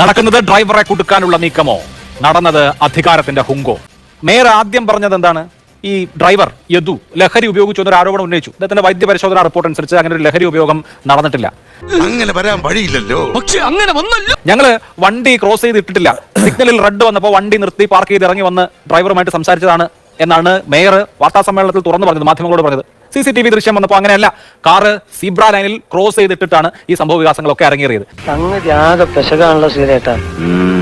നടക്കുന്നത് ഡ്രൈവറെ കുടുക്കാനുള്ള നീക്കമോ? നടന്നത് അധികാരത്തിന്റെ ഹുങ്കോ? മേയർ ആദ്യം പറഞ്ഞത് എന്താണ്? ഈ ഡ്രൈവർ യദു ലഹരി ഉപയോഗിച്ചു എന്നൊരു ആരോപണം ഉന്നയിച്ചു. അദ്ദേഹത്തിന്റെ വൈദ്യ പരിശോധന റിപ്പോർട്ട് അനുസരിച്ച് അങ്ങനെ ഒരു ലഹരി ഉപയോഗം നടന്നിട്ടില്ല. അങ്ങനെ വരാൻ വഴിയില്ലല്ലോ. പക്ഷേ അങ്ങനെ വന്നല്ലോ. ഞങ്ങൾ വണ്ടി ക്രോസ് ചെയ്ത് ഇട്ടിട്ടില്ല. സിഗ്നലിൽ റെഡ് വന്നപ്പോൾ വണ്ടി നിർത്തി പാർക്ക് ചെയ്ത് ഇറങ്ങി വന്ന് ഡ്രൈവറുമായിട്ട് സംസാരിച്ചതാണ് എന്നാണ് മേയർ വാർത്താസമ്മേളനത്തിൽ തുറന്നു പറഞ്ഞത് മാധ്യമങ്ങളോട് പറഞ്ഞത്. സി സി ടി വി ദൃശ്യം വന്നപ്പോൾ അങ്ങനെയല്ല കാറ് സീബ്ര ലൈനിൽ ക്രോസ് ചെയ്തിട്ടിട്ടാണ് ഈ സംഭവ വികാസങ്ങളൊക്കെ അരങ്ങേറിയത്.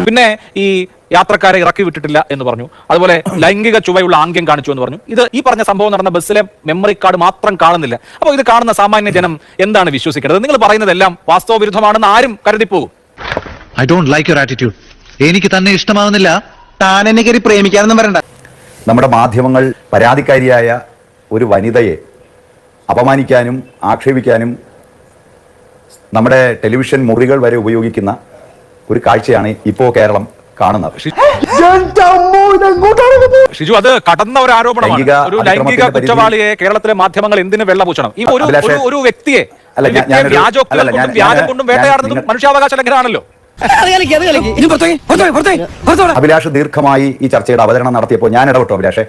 പിന്നെ ഈ യാത്രക്കാരെ ഇറക്കി വിട്ടിട്ടില്ല എന്ന് പറഞ്ഞു. അതുപോലെ ലൈംഗിക ചുവയുള്ള ആംഗ്യം കാണിച്ചു എന്ന് പറഞ്ഞു. ഇത് ഈ പറഞ്ഞ സംഭവം നടന്ന ബസ്സിലെ മെമ്മറി കാർഡ് മാത്രം കാണുന്നില്ല. അപ്പോൾ ഇത് കാണുന്ന സാമാന്യ ജനം എന്താണ് വിശ്വസിക്കേണ്ടത്? നിങ്ങൾ പറയുന്നതെല്ലാം വാസ്തവ വിരുദ്ധമാണെന്ന് ആരും കരുതിപ്പോകും. I don't like your attitude എനിക്ക് തന്നെ ഇഷ്ടമാകുന്നില്ല താൻ എന്നെ കയറി പ്രേമിക്കാനൊന്നും വരണ്ട. നമ്മുടെ മാധ്യമങ്ങൾ പരാതിക്കാരിയായ ഒരു വനിതയെ അപമാനിക്കാനും ആക്ഷേപിക്കാനും നമ്മുടെ ടെലിവിഷൻ മുറികൾ വരെ ഉപയോഗിക്കുന്ന ഒരു കാഴ്ചയാണ് ഇപ്പോൾ കേരളം കാണുന്നത്. ഷിജു അത് കടന്ന ഒരു ആരോപണമാണ്. ഒരു ലൈംഗിക കുറ്റവാളിയെ കേരളത്തിലെ മാധ്യമങ്ങൾ എന്തിനു വെള്ളപൂശണം ഈ ഒരു ഒരു- വ്യക്തിയെ വ്യാജം കൊണ്ടും വേട്ടയാടുന്നതും മനുഷ്യാവകാശ ലംഘനമാണല്ലോ. അഭിലാഷ് ദീർഘമായി ഈ ചർച്ചയുടെ അവതരണം നടത്തിയപ്പോൾ ഞാൻ ഇടപെട്ടു അഭിലാഷെ.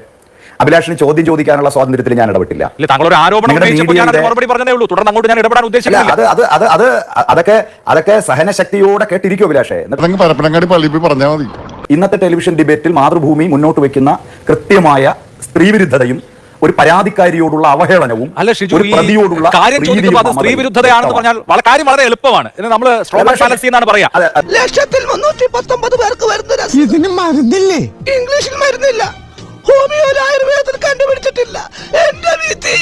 അഭിലാഷിന് ചോദ്യം ചോദിക്കാനുള്ള സ്വാതന്ത്ര്യത്തിൽ ഞാൻ ഇടപെട്ടില്ല. ഇല്ല താങ്കൾ ഒരു ആരോപണം നിങ്ങളുടെ ഉന്നയിച്ചപ്പോൾ ഞാൻ അതിന് മീഡിയയുടെ- മറുപടി പറഞ്ഞതേ ഉള്ളൂ. തുടർന്ന് അങ്ങോട്ട് ഞാൻ ഇടപെടാൻ ഉദ്ദേശിക്കുന്നില്ല അത് അത് അത് അത് അതൊക്കെ അതൊക്കെ സഹനശക്തിയോടെ കേട്ടിരിക്കും അഭിലാഷെ. എന്നിട്ട് അതങ്ങ് പരപ്പനങ്ങാടി പള്ളിയിൽ പോയി പറഞ്ഞാൽ മതി. ഇന്നത്തെ ടെലിവിഷൻ ഡിബേറ്റിൽ മാതൃഭൂമി മുന്നോട്ട് വെക്കുന്ന കൃത്യമായ സ്ത്രീവിരുദ്ധതയും ഒരു പരാതിക്കാരിയോടുള്ള അവഹേളനവും അല്ല ഷിജു പ്രതിയോടുള്ള കാര്യം ചോദിക്കുമ്പോൾ അത് സ്ത്രീ വിരുദ്ധതയാണെന്ന് പറഞ്ഞാൽ വളരെ കാര്യം വളരെ എളുപ്പമാണ്. നമ്മൾ ഫാലസി എന്നാണ് പറയാ. ലക്ഷത്തിൽ മുന്നൂറ്റി പത്തൊമ്പത് പേർക്ക് വരുന്ന ഇതിന് മരുന്നില്ലേ? ഇംഗ്ലീഷിൽ മരുന്നില്ല. ആയുർവേദത്തിൽ കണ്ടുപിടിച്ചിട്ടില്ല. എന്റെ വിധി.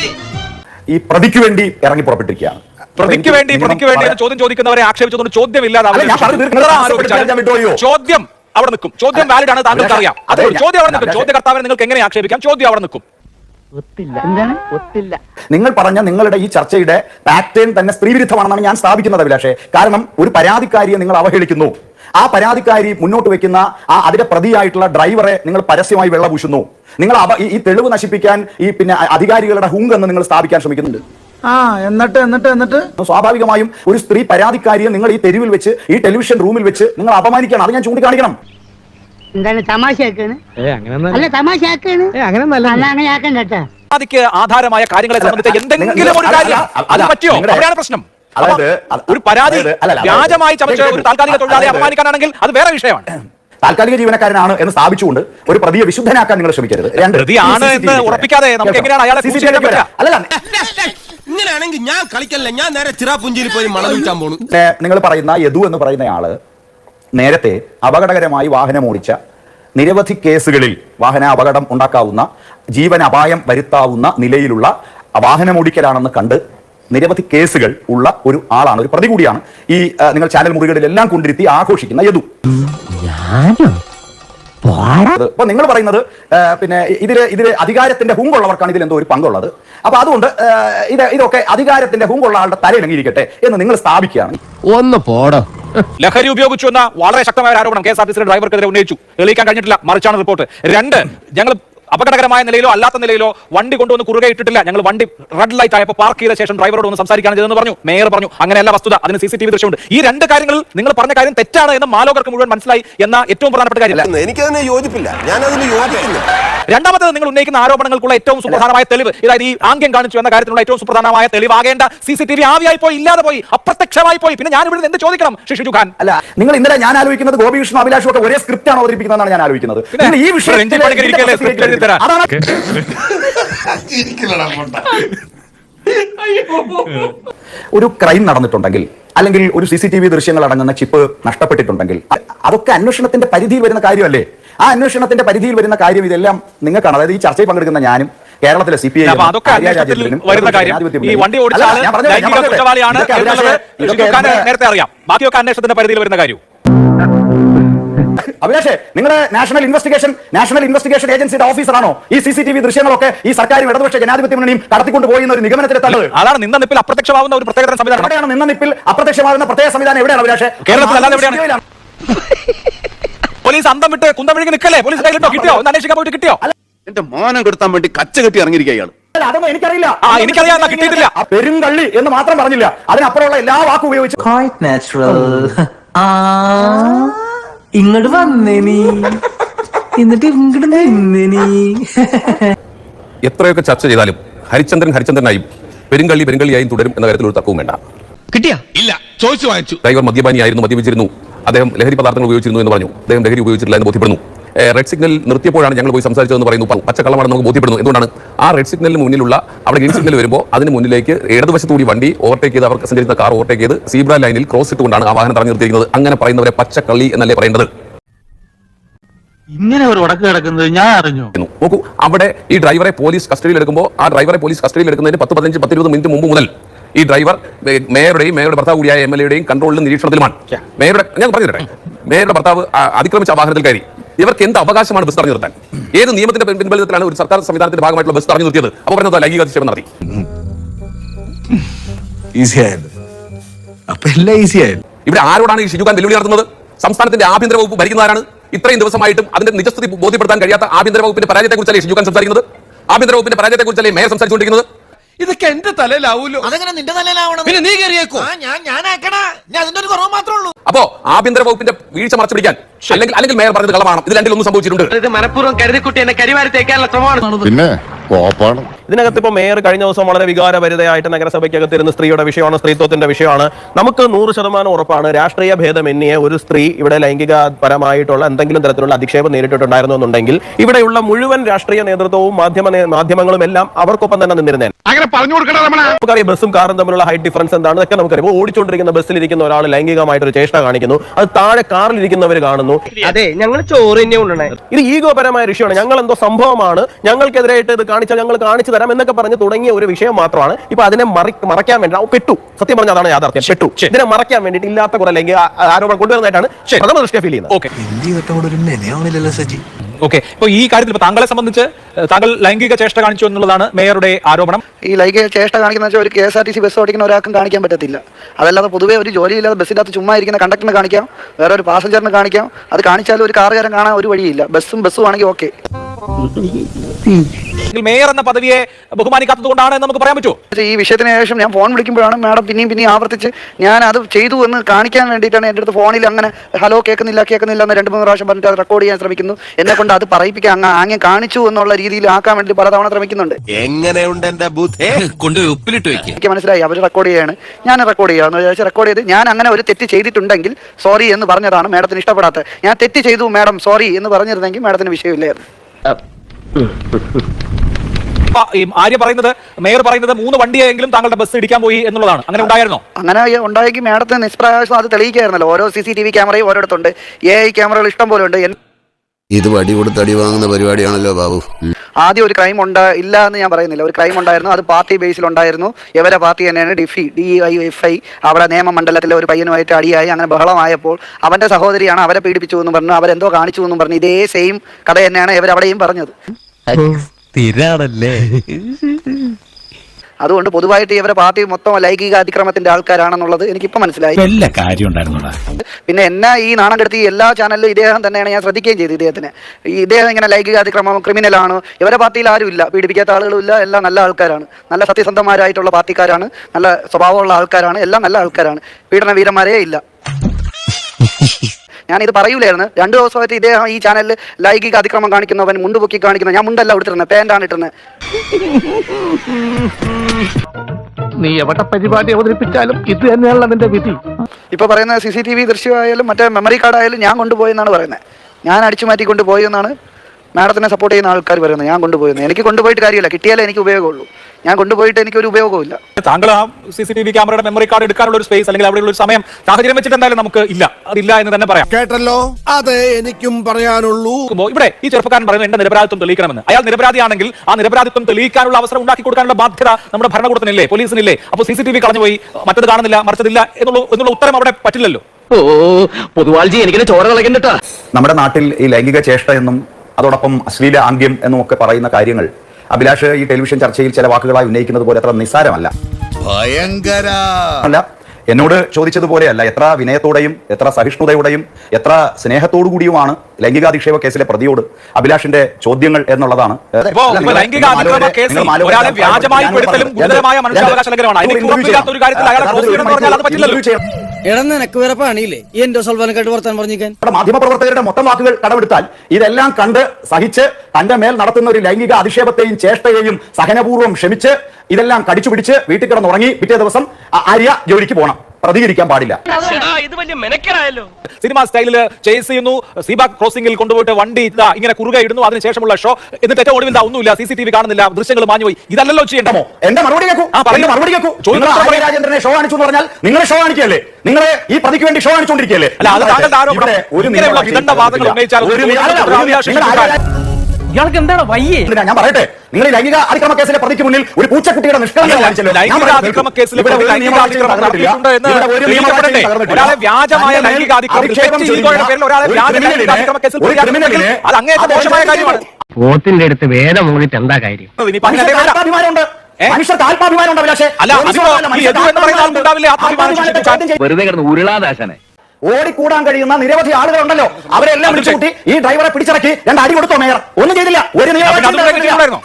ഈ പ്രതിക്ക് വേണ്ടി ഇറങ്ങി പുറപ്പെട്ടിരിക്കുകയാണ്. പ്രതിക്ക് വേണ്ടി പ്രതിക്ക് വേണ്ടി ചോദ്യം ചോദിക്കുന്നവരെ ആക്ഷേപിച്ചതുകൊണ്ട് ചോദ്യം ഇല്ലാതെ? ചോദ്യം അവിടെ നിൽക്കും. ചോദ്യം വാലിഡ് ആണ് താങ്കൾക്ക് അറിയാം അതെ, ചോദ്യം അവിടെ നിൽക്കും. ചോദ്യകർത്താവിനെ നിങ്ങൾക്ക് എങ്ങനെ ആക്ഷേപിക്കാം? ചോദ്യം അവിടെ നിൽക്കും. ഒത്തില്ല. നിങ്ങൾ പറഞ്ഞ നിങ്ങളുടെ ഈ ചർച്ചയുടെ പാറ്റേൺ തന്നെ സ്ത്രീവിരുദ്ധമാണെന്നാണ് ഞാൻ സ്ഥാപിക്കുന്നത് അഭിലാഷേ. കാരണം ഒരു പരാതിക്കാരിയെ നിങ്ങൾ അവഹേളിക്കുന്നു. ആ പരാതിക്കാരി മുന്നോട്ട് വെക്കുന്ന ആ അതിന്റെ പ്രതിയായിട്ടുള്ള ഡ്രൈവറെ നിങ്ങൾ പരസ്യമായി വെള്ളപൂശുന്നു. നിങ്ങൾ ഈ- ഈ തെളിവ് നശിപ്പിക്കാൻ ഈ പിന്നെ അധികാരികളുടെ ഹുങ്ക് എന്ന് നിങ്ങൾ സ്ഥാപിക്കാൻ ശ്രമിക്കുന്നുണ്ട്. ആ എന്നിട്ട് എന്നിട്ട് എന്നിട്ട്? സ്വാഭാവികമായും ഒരു സ്ത്രീ പരാതിക്കാരിയെ നിങ്ങൾ ഈ തെരുവിൽ വെച്ച് ഈ ടെലിവിഷൻ റൂമിൽ വെച്ച് നിങ്ങൾ അപമാനിക്കണം അത് ഞാൻ ചൂണ്ടിക്കാണിക്കണം. എന്താണ് തമാശയാക്കാണ് അല്ല തമാശയാക്കാണ് അങ്ങനെ ആക്കണ്ട കേട്ടാ. ആധാരമായ കാര്യങ്ങളെ സംബന്ധിച്ച് എന്തെങ്കിലും ഒരു കാര്യം അത് പറ്റിയോ? അവിടെയാണ് പ്രശ്നം. അതായത് ഒരു പരാതി വ്യാജമായി ചമച്ച ഒരു താൽക്കാലിക തൊഴിലാളിയെ അപമാനിക്കാനാണെങ്കിൽ അത് വേറെ വിഷയമാണ്. താൽക്കാലിക ജീവനക്കാരനാണ് എന്ന് സ്ഥാപിച്ചുകൊണ്ട് ഒരു പ്രതിയെ വിശുദ്ധനാക്കാൻ നിങ്ങൾ ശ്രമിക്കരുത്. രണ്ട് പ്രതിയാണ് എന്ന് ഉറപ്പിക്കാതെ നമുക്ക് എങ്ങനെയാണ് അയാളെ അല്ലല്ല ഇങ്ങനെയാണെങ്കിൽ ഞാൻ കളിക്കല്ല. ഞാൻ നേരെ ചിറാപുഞ്ചിയിൽ പോയി മണം വിൽക്കാൻ പോണു. നിങ്ങൾ പറയുന്ന യദു എന്ന് പറയുന്നയാൾ നേരത്തെ അപകടകരമായി വാഹനം ഓടിച്ച നിരവധി കേസുകളിൽ വാഹന അപകടം ഉണ്ടാക്കാവുന്ന ജീവൻ അപായം വരുത്താവുന്ന നിലയിലുള്ള വാഹനമോടിക്കലാണെന്ന് കണ്ട് നിരവധി കേസുകൾ ഉള്ള ഒരു ആളാണ് ഒരു പ്രതി കൂടിയാണ് ഈ നിങ്ങൾ ചാനൽ മുറികളിലെല്ലാം കൊണ്ടിരുത്തി ആഘോഷിക്കുന്ന യദു. അപ്പൊ നിങ്ങൾ പറയുന്നത് പിന്നെ ഇതിൽ ഇതിൽ അധികാരത്തിന്റെ ഹുങ്കുള്ളവർക്കാണ് ഇതിൽ എന്തോ ഒരു പങ്കുള്ളത്. അപ്പൊ അതുകൊണ്ട് ഇത് ഇതൊക്കെ അധികാരത്തിന്റെ ഹുങ്കുള്ള ആളുടെ തലയിലങ്ങിയിരിക്കട്ടെ എന്ന് നിങ്ങൾ സ്ഥാപിക്കുകയാണ്. ഒന്ന് പോടോ. ലഹരി ഉപയോഗിച്ചു എന്ന വളരെ ശക്തമായ ആരോപണം കെ എസ് ആർ ടി സിയുടെ ഡ്രൈവർക്കെതിരെ ഉന്നയിച്ചു. തെളിയിക്കാൻ കഴിഞ്ഞിട്ടില്ല. മറിച്ചാണ് റിപ്പോർട്ട്. രണ്ട് ഞങ്ങൾ അപകടകരമായ നിലയിലോ അല്ലാത്ത നിലയിലോ വണ്ടി കൊണ്ടുവന്ന് കുറുകെ ഇട്ടിട്ടില്ല. ഞങ്ങൾ വണ്ടി റെഡ് ലൈറ്റ് ആയപ്പോൾ പാർക്ക് ചെയ്ത ശേഷം ഡ്രൈവറോട് ഒന്ന് സംസാരിക്കാൻ ചെയ്തെന്ന് പറഞ്ഞു. മേയർ പറഞ്ഞു അങ്ങനെയല്ല വസ്തുത അതിന് സി സി ടി വി ദൃശ്യമുണ്ട്. ഈ രണ്ട് കാര്യങ്ങൾ നിങ്ങൾ പറഞ്ഞ കാര്യം തെറ്റാണ് എന്ന് മാലോകർക്ക് മുഴുവൻ മനസ്സിലായി എന്ന ഏറ്റവും പ്രധാനപ്പെട്ട കാര്യം. എനിക്കതിനെ യോജിപ്പില്ല. ഞാൻ അതിന് യോജിക്കുന്നു രണ്ടാമത്തേത് നിങ്ങൾ ഉന്നയിക്കുന്ന ആരോപണങ്ങൾക്കുള്ള ഏറ്റവും സുപ്രധാനമായ തെളിവ്. ഇതായത് ഈ ആംഗ്യം കാണിച്ചു എന്ന കാര്യത്തിലുള്ള ഏറ്റവും സുപ്രധാനമായ തെളിവാകേണ്ട സി സി ടി വി ആവിയായി പോയി ഇല്ലാതെ പോയി അപ്രത്യക്ഷമായി പോയി. പിന്നെ ഞാൻ ഇവിടെ എന്ത് ചോദിക്കണം ശിശു ഖാൻ അല്ല നിങ്ങൾ ഇന്നലെ ഞാൻ ആലോചിക്കുന്നത് ഗോപികൃഷ്ണ അഭിലാഷും ഒക്കെ ഒരേ സ്ക്രിപ്റ്റ് ആണ് അവതരിപ്പിക്കുന്നതാണ് ഞാൻ ആലോചിക്കുന്നത്. ഈ വിഷയത്തിൽ ഒരു ക്രൈം നടന്നിട്ടുണ്ടെങ്കിൽ അല്ലെങ്കിൽ ഒരു സി സി ടി വി ദൃശ്യങ്ങൾ അടങ്ങുന്ന ചിപ്പ് നഷ്ടപ്പെട്ടിട്ടുണ്ടെങ്കിൽ അതൊക്കെ അന്വേഷണത്തിന്റെ പരിധിയിൽ വരുന്ന കാര്യമല്ലേ? ആ അന്വേഷണത്തിന്റെ പരിധിയിൽ വരുന്ന കാര്യം ഇതെല്ലാം നിങ്ങൾക്കാണ് അതായത് ഈ ചർച്ചയിൽ പങ്കെടുക്കുന്ന ഞാനും കേരളത്തിലെ സി പി ഐ അതൊക്കെ അന്വേഷണത്തിൽ വരുന്ന കാര്യം. ഈ വണ്ടി ഓടിച്ച ആൾ ലൈംഗിക കുറ്റവാളിയാണ് എന്നുള്ളത് ഷിജു ഖാന് നേരത്തെ അറിയാം. ബാക്കിയൊക്കെ അന്വേഷണത്തിന്റെ പരിധിയിൽ വരുന്ന കാര്യം. അഭിലാഷേ നിങ്ങളുടെ നാഷണൽ ഇൻവെസ്റ്റിഗേഷൻ നാഷണൽ ഇൻവെസ്റ്റിഗേഷൻ ഏജൻസിയുടെ ഓഫീസറാണോ? ഈ സി സി ടി വി ദൃശ്യങ്ങളൊക്കെ ഈ സർക്കാരും ഇടതുപക്ഷ ജനാധിപത്യ മുന്നണിയും കടത്തിക്കൊണ്ട് പോയി ഒരു നിഗമനത്തിലെത്തുന്നത് അതാണ് നിന്ന നിപ്പിൽ അപ്രത്യക്ഷമാവുന്ന ഒരു പ്രത്യേക സംവിധാനം. എവിടെയാണ് നിന്ന നിപ്പിൽ അപ്രത്യക്ഷമാകുന്ന പ്രത്യേക സംവിധാനം. എവിടെയാണ് അഭിലാഷേ? കേരളത്തിൽ അല്ലാതെ എവിടെയാണ്? പോലീസ് അന്തം വിട്ട് കുന്തം വിഴുങ്ങി നിൽക്കല്ലേ? പോലീസ് കയ്യിലിട്ടോ കിട്ടിയോ? ഒന്ന് അന്വേഷിക്കാൻ പോയിട്ട് കിട്ടിയോ? എന്റെ മാനം കെടുത്താൻ വേണ്ടി കച്ച കെട്ടി ഇറങ്ങിയിരിക്കുക അയാൾ എനിക്കറിയില്ല. എനിക്കറിയാം, കിട്ടിയിട്ടില്ല. പെരുങ്കള്ളി എന്ന് മാത്രം പറഞ്ഞില്ല. അതിനപ്പുറമുള്ള എല്ലാ വാക്കും ഉപയോഗിച്ചു ഇങ്ങോട്ട് വന്നേനി എന്നിട്ട് ഇങ്ങോട്ട് നിന്നേനി എത്രയൊക്കെ ചർച്ച ചെയ്താലും ഹരിചന്ദ്രൻ ഹരിചന്ദ്രനായും പെരുങ്കള്ളി പെരുങ്കള്ളിയായും തുടരും എന്ന കാര്യത്തിൽ ഒരു തക്കവും വേണ്ട. ഇല്ല ചോദിച്ചു വാങ്ങിച്ചു. ഡ്രൈവർ മദ്യപാനിയായിരുന്നു മദ്യപിച്ചിരുന്നു. അദ്ദേഹം ലഹരി പദാർത്ഥങ്ങൾ ഉപയോഗിച്ചിരുന്നു എന്ന് പറഞ്ഞു. അദ്ദേഹം ലഹരി ഉപയോഗിച്ചിട്ടില്ല എന്ന് ബോധ്യപ്പെടുന്നു. റെഡ് സിഗ്നൽ നിർത്തിയപ്പോഴാണ് ഞങ്ങൾ പോയി സംസാരിച്ചതെന്ന് പറയുന്നു. പച്ചക്കള്ളമാണ് നമുക്ക് ബോധ്യപ്പെടുന്നു എന്തുകൊണ്ടാണ്? ആ റെഡ് സിഗ്നലിന് മുന്നിലുള്ള അവിടെ ഗ്രീൻ സിഗ്നൽ വരുമ്പോൾ അതിന് മുന്നിലേക്ക് ഇടതുവശത്തുകൂടി വണ്ടി ഓവർടേക്ക് ചെയ്ത് അവർക്ക് സഞ്ചരിക്കുന്ന കാർ ഓവർടേക്ക് ചെയ്ത് സീബ്ര ലൈനിൽ ക്രോസ് ഇട്ടുകൊണ്ടാണ് ആ വാഹനം തടഞ്ഞു നിർത്തിയിരിക്കുന്നത്. അങ്ങനെ പറയുന്നവരെ പച്ചക്കള്ളി എന്നല്ലേ പറയേണ്ടത്? ഇങ്ങനെ ഒരു ഉടക്ക് കിടക്കുന്നത് ഞാൻ അറിഞ്ഞു. നോക്കൂ അവിടെ ഈ ഡ്രൈവറെ പോലീസ് കസ്റ്റഡിയിൽ എടുക്കുമ്പോൾ ആ ഡ്രൈവറെ പോലീസ് കസ്റ്റഡിയിൽ എടുക്കുന്നതിന് പത്ത് പതിനഞ്ച് പത്തിരുപത് മിനിറ്റ് മുമ്പ് മുതൽ ഈ ഡ്രൈവർ മേയറുടെയും മേയറുടെ ഭർത്താവ് കൂടിയായ എം എൽ എയുടെയും കൺട്രോളിലും നിരീക്ഷണത്തിലുമാണ് മേയറുടെ ഞാൻ പറഞ്ഞു തരട്ടെ മേയറുടെ ഭർത്താവ് അതിക്രമിച്ച വാഹനത്തിൽ കയറി. ഇവർക്ക് എന്ത് അവകാശമാണ് ബസ് തടഞ്ഞു നിർത്താൻ? ഏത് നിയമത്തിന്റെ പിൻ- പിൻബലത്തിലാണ് ഒരു സർക്കാർ സംവിധാനത്തിന്റെ ഭാഗമായിട്ടുള്ള ബസ് തടഞ്ഞു നിർത്തിയത്? അപ്പോൾ പറഞ്ഞത് ലൈംഗിക അധിക്ഷേപം നടത്തി. അപ്പൊ ഇവിടെ ആരോടാണ് ഈ ഷിജുഖാൻ വെല്ലുവിളി നടത്തുന്നത്? സംസ്ഥാനത്തിന്റെ ആഭ്യന്തര വകുപ്പ് ഭരിക്കുന്നവരാണ്. ഇത്രയും ദിവസമായിട്ടും അതിന്റെ നിജസ്ഥിതി ബോധ്യപ്പെടുത്താൻ കഴിയാത്ത ആഭ്യന്തര വകുപ്പിന്റെ പരാജയത്തെക്കുറിച്ചല്ലേ ഷിജുഖാൻ സംസാരിക്കുന്നത്? ആഭ്യന്തര വകുപ്പിന്റെ പരാജയത്തെക്കുറിച്ചല്ലേ മേയർ സംസാരിച്ചുകൊണ്ടിരിക്കുന്നത്? ഇതൊക്കെ എന്റെ തലയിലാവൂലോ? അതെങ്ങനെ നിന്റെ തലയിലാവണം? പിന്നെ നീ കയറിയേക്കോ ഞാൻ ഞാൻ ആക്കണ ഞാൻ അതിന്റെ ഒരു കുറവ് മാത്രമേ ഉള്ളൂ. അപ്പോ ആഭ്യന്തര വകുപ്പിന്റെ വീഴ്ച മറച്ചു പിടിക്കാൻ അല്ലെങ്കിൽ അല്ലെങ്കിൽ മേയർ പറഞ്ഞത് കളവാണ് ഇത് രണ്ടിലൊന്നും സംഭവിച്ചിട്ടുണ്ട്. ഇത് മനഃപൂർവം കരുതിക്കുട്ടി എന്നെ കരിവാരി തേക്കാനുള്ള ശ്രമമാണ്. പിന്നെ കോപ്പാണ്. ഇതിനകത്ത് ഇപ്പോൾ മേയർ കഴിഞ്ഞ ദിവസം വളരെ വികാരഭരിതയായിട്ട് നഗരസഭയ്ക്കകത്ത് ഇരുന്ന സ്ത്രീയുടെ വിഷയമാണ് സ്ത്രീത്വത്തിന്റെ വിഷയമാണ്. നമുക്ക് നൂറ് ശതമാനം ഉറപ്പാണ് രാഷ്ട്രീയ ഭേദമന്യേ ഒരു സ്ത്രീ ഇവിടെ ലൈംഗികപരമായിട്ടുള്ള എന്തെങ്കിലും തരത്തിലുള്ള അധിക്ഷേപം നേരിട്ടിട്ടുണ്ടായിരുന്നു എന്നുണ്ടെങ്കിൽ ഇവിടെയുള്ള മുഴുവൻ രാഷ്ട്രീയ നേതൃത്വവും മാധ്യമ മാധ്യമങ്ങളും എല്ലാം അവർക്കൊപ്പം തന്നെ നിന്നിരുന്നേ അങ്ങനെ പറഞ്ഞു നമുക്കറിയാം ബസ്സും കാറും തമ്മിലുള്ള ഹൈറ്റ് ഡിഫറൻസ് എന്താണ് ഇതൊക്കെ നമുക്കറിയാം ഓടിച്ചുകൊണ്ടിരിക്കുന്ന ബസ്സിലിരിക്കുന്ന ഒരാൾ ലൈംഗികമായിട്ടൊരു ചേഷ്ട കാണിക്കുന്നു. അത് താഴെ കാറിലിരിക്കുന്നവർ കാണുന്നു. അതെ ഞങ്ങൾ ചോറ് തന്നെ കൊണ്ടുവന്നേ. ഇത് ഈഗോപരമായ വിഷയമാണ്. ഞങ്ങൾ എന്തോ സംഭവമാണ്. ഞങ്ങൾക്കെതിരായിട്ട് ഇത് കാണിച്ചാൽ ഞങ്ങൾ കാണിച്ചു തരാം എന്നൊക്കെ പറഞ്ഞ് തുടങ്ങിയ ഒരു വിഷയം മാത്രമാണ്. ഇപ്പൊ അതിനെ മറി മറയ്ക്കാൻ വേണ്ടി പെട്ടു. സത്യം പറഞ്ഞ അതാണ് യാഥാർത്ഥ്യം. പെട്ടു. ഇതിനെ മറയ്ക്കാൻ വേണ്ടിയിട്ട് ഇല്ലാത്ത കുറെ അല്ലെങ്കിൽ ആരോപണം കൊണ്ടുവരുന്നതായിട്ടാണ് പ്രഥമ ദൃഷ്ടിയ ഫീൽ ചെയ്യുന്നത്. ഓക്കെ. ഓക്കെ. ഇപ്പൊ ഈ കാര്യത്തിൽ താങ്കളെ സംബന്ധിച്ച് താങ്കൾ ലൈംഗിക ചേഷ്ട കാണിച്ചു എന്നുള്ളതാണ് മേയറുടെ ആരോപണം. ഈ ലൈംഗിക ചേഷ്ട കാണിക്കുന്ന വെച്ചാൽ ഒരു K S R T C bus ഓടിക്കുന്ന ഒരാൾക്കും കാണിക്കാൻ പറ്റത്തില്ല. അതല്ലാതെ പൊതുവേ ഒരു ജോലിയില്ലാതെ ബസ്സിനകത്ത് ചുമ്മാ ഇരിക്കുന്ന കണ്ടക്ടറിന് കാണിക്കാം വേറെ ഒരു പാസഞ്ചറിന് കാണിക്കാം. അത് കാണിച്ചാലും ഒരു കാറുകാരൻ കാണാൻ ഒരു വഴിയില്ല. ബസ്സും ബസ്സും ആണെങ്കിൽ ഓക്കെ. മേയർ എന്ന പദവിയെ ബഹുമാനിക്കാത്തത് കൊണ്ടാണ് നമുക്ക് പറയാൻ പറ്റുമോ ഈ വിഷയത്തിന് ശേഷം ഞാൻ ഫോൺ വിളിക്കുമ്പോഴാണ് മാഡം പിന്നെയും പിന്നെയും ആവർത്തിച്ച് ഞാൻ അത് ചെയ്തു എന്ന് കാണിക്കാൻ വേണ്ടിയിട്ടാണ് എന്റെ അടുത്ത് ഫോണിൽ അങ്ങനെ ഹലോ കേൾക്കുന്നില്ല കേൾക്കുന്നില്ല എന്ന് രണ്ട് മൂന്ന് പ്രാവശ്യം പറഞ്ഞിട്ട് അത് റെക്കോർഡ് ചെയ്യാൻ ശ്രമിക്കുന്നു. എന്നെ കൊണ്ട് അത് പറയിപ്പിക്കാൻ അങ്ങ് ആംഗ്യം കാണിച്ചു എന്നുള്ള രീതിയിൽ ആക്കാൻ വേണ്ടി പലതവണ ശ്രമിക്കുന്നുണ്ട്. എങ്ങനെയുണ്ട് എന്റെ ബുദ്ധി? ഉപ്പിലിട്ട് വെക്കുക എനിക്ക് മനസ്സിലായി അവർ റെക്കോർഡ് ചെയ്യാണ്. ഞാൻ റെക്കോർഡ് ചെയ്യാന്ന് വിചാരിച്ച് റെക്കോർഡ് ചെയ്ത് ഞാൻ അങ്ങനെ ഒരു തെറ്റ് ചെയ്തിട്ടുണ്ടെങ്കിൽ സോറി എന്ന് പറഞ്ഞതാണ് മാഡത്തിന് ഇഷ്ടപ്പെടാത്തത്. ഞാൻ തെറ്റ് ചെയ്തു മാഡം സോറി എന്ന് പറഞ്ഞിരുന്നെങ്കിൽ മാഡത്തിന് വിഷയമില്ലായിരുന്നു. ആര്യ പറയുന്നത് മേയർ പറയുന്നത് മൂന്ന് വണ്ടിയെങ്കിലും താങ്കളുടെ ബസ് ഇടിക്കാൻ പോയി എന്നുള്ളതാണ്. അങ്ങനെ ഉണ്ടായിരുന്നോ? അങ്ങനെ ഉണ്ടായെങ്കിൽ മേഡത്തിന് നിഷ്പ്രയാസം അത് തെളിയിക്കായിരുന്നല്ലോ. ഓരോ സി സി ടി വി ക്യാമറയും ഓരോടത്തുണ്ട്. എ ഐ ക്യാമറകൾ ഇഷ്ടം പോലെ ഉണ്ട്. ഇത് വടി കൊടുത്ത് അടി വാങ്ങുന്ന പരിപാടിയാണല്ലോ ബാബു. ആദ്യം ഒരു ക്രൈം ഉണ്ടാ ഇല്ല എന്ന് ഞാൻ പറയുന്നില്ല. ഒരു ക്രൈം ഉണ്ടായിരുന്നു അത് പാർട്ടി ബേസിൽ ഉണ്ടായിരുന്നു. ഇവരെ പാർട്ടി തന്നെയാണ്? ഡിഫി ഡി ഐ എഫ് ഐ അവിടെ നിയമമണ്ഡലത്തിലെ ഒരു പയ്യനുമായിട്ട് അടിയായി അങ്ങനെ ബഹളമായപ്പോൾ അവന്റെ സഹോദരിയാണ് അവരെ പീഡിപ്പിച്ചു എന്ന് പറഞ്ഞു അവരെന്തോ കാണിച്ചു എന്നും പറഞ്ഞു. ഇതേ സെയിം കഥ തന്നെയാണ് ഇവരവിടെയും പറഞ്ഞത്. സ്ഥിരാണല്ലേ അതുകൊണ്ട് പൊതുവായിട്ട് ഇവരെ പാർട്ടി മൊത്തം ലൈംഗിക അതിക്രമത്തിന്റെ ആൾക്കാരാണെന്നുള്ളത് എനിക്കിപ്പോ മനസ്സിലായി. വല്ല കാര്യം ഉണ്ടായിരുന്നോടാ പിന്നെ എന്നാ ഈ നാണം കെടുത്തി എല്ലാ ചാനലിലും ഇദ്ദേഹം തന്നെയാണ് ഞാൻ ശ്രദ്ധിക്കുകയും ചെയ്തു ഇദ്ദേഹത്തിന്. ഈ ഇദ്ദേഹം ഇങ്ങനെ ലൈംഗിക അതിക്രമം ക്രിമിനലാണ് ഇവരെ പാർട്ടിയിൽ ആരും ഇല്ല. പീഡിപ്പിക്കാത്ത ആളുകളും ഇല്ല. എല്ലാം നല്ല ആൾക്കാരാണ്. നല്ല സത്യസന്ധമാരായിട്ടുള്ള പാർട്ടിക്കാരാണ്. നല്ല സ്വഭാവമുള്ള ആൾക്കാരാണ്. എല്ലാം നല്ല ആൾക്കാരാണ്. പീഡന വീരന്മാരേ ഇല്ല. ഞാൻ ഇത് പറയൂലായിരുന്നു. രണ്ടു ദിവസമായിട്ട് ഇദ്ദേഹം ഈ ചാനലിൽ ലൈംഗിക അതിക്രമം കാണിക്കുന്നവൻ മുണ്ട് പൊക്കി കാണിക്കുന്ന ഞാൻ മുണ്ടല്ല എടുത്തിരുന്നത് പാന്റാണ് ഇട്ടിരുന്നത് നീ എവിടെ പരിപാടി അവതരിപ്പിച്ചാലും ഇത് തന്നെയാണല്ലോ നിന്റെ വിധി. ഇപ്പൊ പറയുന്ന സി സി ടി വി ദൃശ്യമായാലും മറ്റേ മെമ്മറി കാർഡ് ആയാലും ഞാൻ കൊണ്ടുപോയെന്നാണ് പറയുന്നത് ഞാൻ അടിച്ചു മാറ്റി കൊണ്ടുപോയി എന്നാണ് മാഡത്തിനെ സപ്പോർട്ട് ചെയ്യുന്ന ആൾക്കാർ പറയുന്നത് ഞാൻ കൊണ്ടുപോയെന്ന്. എനിക്ക് കൊണ്ടുപോയിട്ട് കാര്യമില്ല കിട്ടിയാലേ എനിക്ക് ഉപയോഗമുള്ളൂ. ഞാൻ കൊണ്ടുപോയിട്ട് എനിക്ക് ഒരു ഉപയോഗമില്ല താങ്കൾ ആ സി സി ടി വി ക്യാമറയുടെ മെമ്മറി കാർഡ് എടുക്കാനുള്ള ഒരു സ്പേസ് അല്ലെങ്കിൽ അവിടെയുള്ള ഒരു സമയം സാഹചര്യം വെച്ചിട്ട് എന്തായാലും നമുക്ക് ഇല്ല. അതില്ല എന്ന് തന്നെ പറയാം. കേട്ടല്ലോ? അതെ എനിക്കും പറയാനുള്ളൂ. ഇവിടെ ഈ ചെറുപ്പക്കാരൻ പറയുന്നത് എന്റെ നിരപരാധിത്വം തെളിയിക്കണമെന്ന്. അയാൾ നിരപരാധിയാണെങ്കിൽ ആ നിരപരാധിത്വം തെളിയിക്കാനുള്ള അവസരം ഉണ്ടാക്കി കൊടുക്കാനുള്ള ബാധ്യത നമ്മുടെ ഭരണകൂടത്തിനില്ലേ പോലീസിനില്ലേ? അപ്പോൾ സി സി ടി വി കളഞ്ഞുപോയി മറ്റത് കാണുന്നില്ല മറിച്ചതില്ല എന്നുള്ള എന്നുള്ള ഉത്തരം അവിടെ പറ്റില്ലല്ലോ. ഓ പൊതുവാൾജി എനിക്കിനെ ചോര നമ്മുടെ നാട്ടിൽ ഈ ലൈംഗിക ചേഷ്ട എന്നും അതോടൊപ്പം അശ്ലീല ആംഗ്യം എന്നും ഒക്കെ പറയുന്ന കാര്യങ്ങൾ അഭിലാഷ് ഈ ടെലിവിഷൻ ചർച്ചയിൽ ചില വാക്കുകളായി ഉന്നയിക്കുന്നത് പോലെ അത്ര നിസ്സാരമല്ല. ഭയങ്കര. അല്ല എന്നോട് ചോദിച്ചതുപോലെയല്ല എത്ര വിനയത്തോടെയും എത്ര സഹിഷ്ണുതയോടെയും എത്ര സ്നേഹത്തോടു കൂടിയുമാണ് ലൈംഗികാധിക്ഷേപ കേസിലെ പ്രതിയോട് അഭിലാഷിന്റെ ചോദ്യങ്ങൾ എന്നുള്ളതാണ്. വ്യാജമായി എടാ നിനക്ക് വേറെ പണിയില്ലേ? ഈ എന്റെ സൽവാനക്കായിട്ട് വർത്താൻ പറഞ്ഞിരിക്കാൻ. മാധ്യമപ്രവർത്തകരുടെ മൊത്തം വാക്കുകൾ കടമെടുത്താൽ ഇതെല്ലാം കണ്ട് സഹിച്ച് തന്റെ മേൽ നടത്തുന്ന ഒരു ലൈംഗിക അധിക്ഷേപത്തെയും ചേഷ്ടയെയും സഹനപൂർവം ക്ഷമിച്ച് ഇതെല്ലാം കടിച്ചു പിടിച്ച് വീട്ടിൽ കിടന്നുറങ്ങി പിറ്റേ ദിവസം ആര്യ ജോലിക്ക് പോകണം പ്രതികരിക്കാൻ പാടില്ല. സിനിമ സ്റ്റൈലിൽ ചേസ് ചെയ്യുന്നു. സീബാ ക്രോസിംഗിൽ കൊണ്ടുപോയിട്ട് വണ്ടി ഇതാ ഇങ്ങനെ കുറുകെ ഇടുന്നു. അതിനുശേഷമുള്ള ഷോ എന്നിട്ട് ഏറ്റവും ഒടുവിൽ ഇതാ ഒന്നുമില്ല. സി സി ടി വി കാണുന്നില്ല. ദൃശ്യങ്ങൾ മാഞ്ഞുപോയി. ഇതല്ലല്ലോ ചെയ്യേണ്ടമോ എന്റെ മറുപടി കേൾക്കൂ ആ, പറയൂ. എന്റെ മറുപടി കേൾക്കൂ ചോദിക്കുന്ന നിങ്ങൾ രാജേന്ദ്രനെ ഷോ കാണിച്ചു എന്ന് പറഞ്ഞാൽ നിങ്ങൾ ഷോ കാണിക്കല്ലേ നിങ്ങളെ ഈ പ്രതിക്ക് വേണ്ടി ഷോ കാണിച്ചുകൊണ്ടിരിക്കുകയല്ലേ? അല്ല, അത് താങ്കളുടെ ആരോപണം. ഒരു നിയമവാഴ്ചയും വിദണ്ഡവാദങ്ങൾ ഉന്നയിച്ചാൽ ഇയാൾക്ക് എന്താണ് വയ്യേ? ഞാൻ പറയട്ടെ. നിങ്ങൾ ലൈംഗിക അതിക്രമ കേസിലെ പ്രതിക്ക് മുന്നിൽ ഒരു പൂച്ചക്കുട്ടിയുടെ നിഷ്കളങ്കത കാണിച്ചല്ലോ. ലൈംഗിക അതിക്രമ. നിയമവാഴ്ചയും ഒരാളെ വ്യാജമായ ലൈംഗിക അതിക്രമം കേസിൽ അത് അങ്ങേയറ്റം മോശമായ കാര്യമാണ്. പോത്തിന്റെ അടുത്ത് വേദം മൂന്നിട്ട് എന്താ കാര്യം. വെറുതെ കിടന്ന് ഉരുളാദാശനെ ഓടിക്കൂടാൻ കഴിയുന്ന നിരവധി ആളുകളുണ്ടല്ലോ. അവരെല്ലാം അത് വിളിച്ചു കൂട്ടി ഈ ഡ്രൈവറെ പിടിച്ചിറക്കി. രണ്ട് അടി കൊടുത്തോ മേയർ? ഒന്നും ചെയ്തില്ല. ഒരു നിയമം.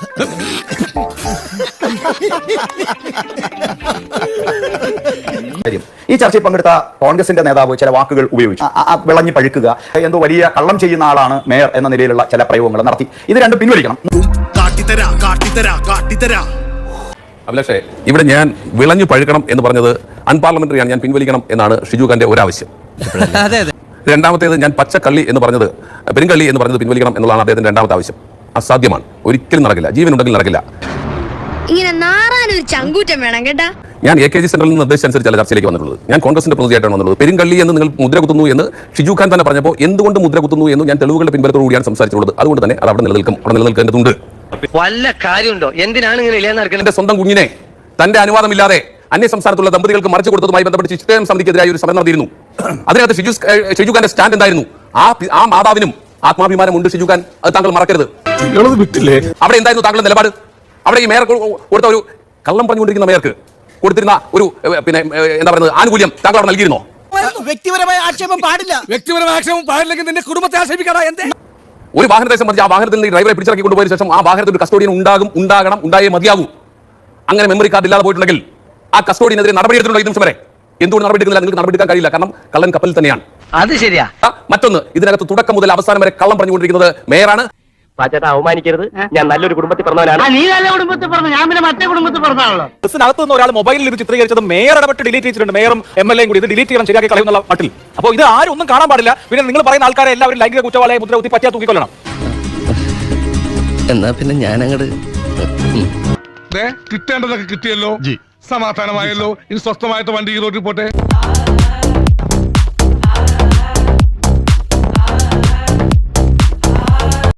ഈ ചർച്ചയിൽ പങ്കെടുത്ത കോൺഗ്രസിന്റെ നേതാവ് ചില വാക്കുകൾ ഉപയോഗിച്ചു. വിളഞ്ഞു പഴുക്കുക. എന്തോ വലിയ കള്ളം ചെയ്യുന്ന ആളാണ് മേയർ എന്ന നിലയിലുള്ള ചില പ്രയോഗങ്ങൾ നടത്തി. ഇത് രണ്ടും പിൻവലിക്കണം. അഭിലാഷേ ഇവിടെ ഞാൻ വിളഞ്ഞു പഴുക്കണം എന്ന് പറഞ്ഞത് അൺപാർലമെന്ററിയാണ്. ഞാൻ പിൻവലിക്കണം എന്നാണ് ഷിജു ഖാന്റെ ഒരാവശ്യം. അതെ അതെ. രണ്ടാമത്തേത് ഞാൻ പച്ചക്കള്ളി എന്ന് പറഞ്ഞത് പെരുങ്കള്ളി എന്ന് പറഞ്ഞത് പിൻവലിക്കണം എന്നുള്ളതാണ് അദ്ദേഹത്തിന്റെ രണ്ടാമത്തെ ആവശ്യം. അസാധ്യമാണ്. ഒരിക്കലും നടക്കില്ല. ജീവൻ ഉണ്ടെങ്കിൽ നടക്കില്ല. ഇങ്ങനെ നാറാനൊരു ചങ്കൂറ്റം വേണം കേട്ടാ. ഞാൻ എ കെ ജി സെന്ററിൽ നിന്ന് നിർദ്ദേശിച്ചനുസരിച്ചല്ല ചർച്ചയിലേക്ക് വന്നിട്ടുള്ളത്. ഞാൻ കോൺഗ്രസിന്റെ പ്രതിനിധിയായിട്ടാണ് വന്നിട്ടുള്ളത്. പെരുങ്കള്ളി എന്ന് നിങ്ങൾ മുദ്ര കുത്തുന്നു എന്ന് ഷിജു ഖാൻ തന്നെ പറഞ്ഞപ്പോൾ എന്തുകൊണ്ട് മുദ്ര കുത്തുന്നു എന്ന് ഞാൻ തെളിവുകളുടെ പിൻബലത്തോടു കൂടിയാണ് സംസാരിച്ചിട്ടുള്ളത്. അതുകൊണ്ട് തന്നെ അത് അവിടെ നിലനിൽക്കും അവിടെ നിലനിൽക്കേണ്ടതുണ്ട്. വല്ല കാര്യമുണ്ടോ? എന്തിനാണ് ഇങ്ങനെ എന്റെ സ്വന്തം കുഞ്ഞിനെ തന്റെ അനുവാദമില്ലാതെ അന്യ സംസ്ഥാനത്തുള്ള ദമ്പതികൾക്ക് മറിച്ചു കൊടുത്തതുമായി ബന്ധപ്പെട്ട് ചിത്രം സമിതിക്കെതിരായ ഒരു സമരം നടത്തിയിരുന്നു. അതിനകത്ത് ഷിജു ഷിജുഖാന്റെ സ്റ്റാൻഡ് എന്തായിരുന്നു? ആ ആ മാതാവിനും ആത്മാഭിമാനമുണ്ട് ഉണ്ട് ഷിജുഖാൻ. അത് താങ്കൾ മറക്കരുത്. വിട്ടില്ലേ? അവിടെ എന്തായിരുന്നു താങ്കളുടെ നിലപാട്? അവിടെ ഈ മേയർ കൊടുത്ത ഒരു കള്ളം പറഞ്ഞുകൊണ്ടിരിക്കുന്ന മേയർക്ക് കൊടുത്തിരുന്ന ഒരു പിന്നെ എന്താ പറയുന്നത് ആനുകൂല്യം താങ്കൾ അവിടെ നൽകിയിരുന്നോ? വ്യക്തിപരമായ ആക്ഷേപം പാടില്ല. വ്യക്തിപരമായ ആക്ഷേപം പാടില്ലെങ്കിൽ നിന്റെ കുടുംബത്തെ ആക്ഷേപിക്കടാ എന്തേ? ഒരു വാഹനത്തെ സംബന്ധിച്ച് ആ വാഹനത്തിൽ നിന്ന് ഡ്രൈവറെ പിടിച്ചിറക്കി കൊണ്ടുപോയ ശേഷം ആ വാഹനത്തിൽ ഒരു കസ്റ്റോഡിയൻ ഉണ്ടാകും ഉണ്ടാകണം ഉണ്ടായേ മതിയാകൂ. അങ്ങനെ മെമ്മറി കാർഡ് ഇല്ലാതെ പോയിട്ടുണ്ടെങ്കിൽ ആ കസ്റ്റോഡിനെതിരെ നടപടി എടുത്തിട്ടുണ്ടോ ഈ നിമിഷം വരെ? എന്തുകൊണ്ട് നടപടി എടുക്കുന്നില്ല? നിങ്ങൾക്ക് നടപടി എടുക്കാൻ കഴിയില്ല. കാരണം കള്ളൻ കപ്പലിൽ തന്നെയാണ്. അത് ശരിയാ. മറ്റൊന്ന് ഇതിനകത്ത് തുടക്കം മുതൽ അവസാനം വരെ കള്ളം പറഞ്ഞുകൊണ്ടിരിക്കുന്നത് മേയറാണ്. പാച്ചേട്ടാ അവമാനിക്കരുത്. ഞാൻ നല്ലൊരു കുടുംബത്തിൽ പറഞ്ഞവനാണ് നീ നല്ല കുടുംബത്തിൽ പറഞ്ഞു ഞാൻ പിന്നെ മറ്റേ കുടുംബത്തിൽ പറഞ്ഞാണല്ലോ ബസ്സിനകത്ത് നിന്ന് ഒരാൾ മൊബൈലിൽ ഇത് ചിത്രീകരിച്ചത് മേയർ ഇടപെട്ട് ഡിലീറ്റ് ചെയ്തിട്ടുണ്ട്. മേയറും എം എൽ എയും കൂടി ഇത് ഡിലീറ്റ് ചെയ്യണം ശരിയാക്കി കളയുന്നുള്ള മട്ടിൽ. അപ്പോൾ ഇത് ആരും ഒന്നും കാണാൻ പാടില്ല. പിന്നെ നിങ്ങൾ പറയുന്ന ആൾക്കാരെ എല്ലാവരും ലൈംഗിക കുറ്റവാളിയെ മുദ്ര കുത്തി പറ്റിയാ തൂക്കിക്കൊല്ലണം. എന്നാ പിന്നെ ഞാൻ അങ്ങോട്ട് കിട്ടേണ്ടതൊക്കെ കിട്ടിയല്ലോ. സമാധാനമായല്ലോ. ഇനി സ്വസ്ഥമായിട്ട് വണ്ടി ഈ റോഡിൽ പോട്ടെ.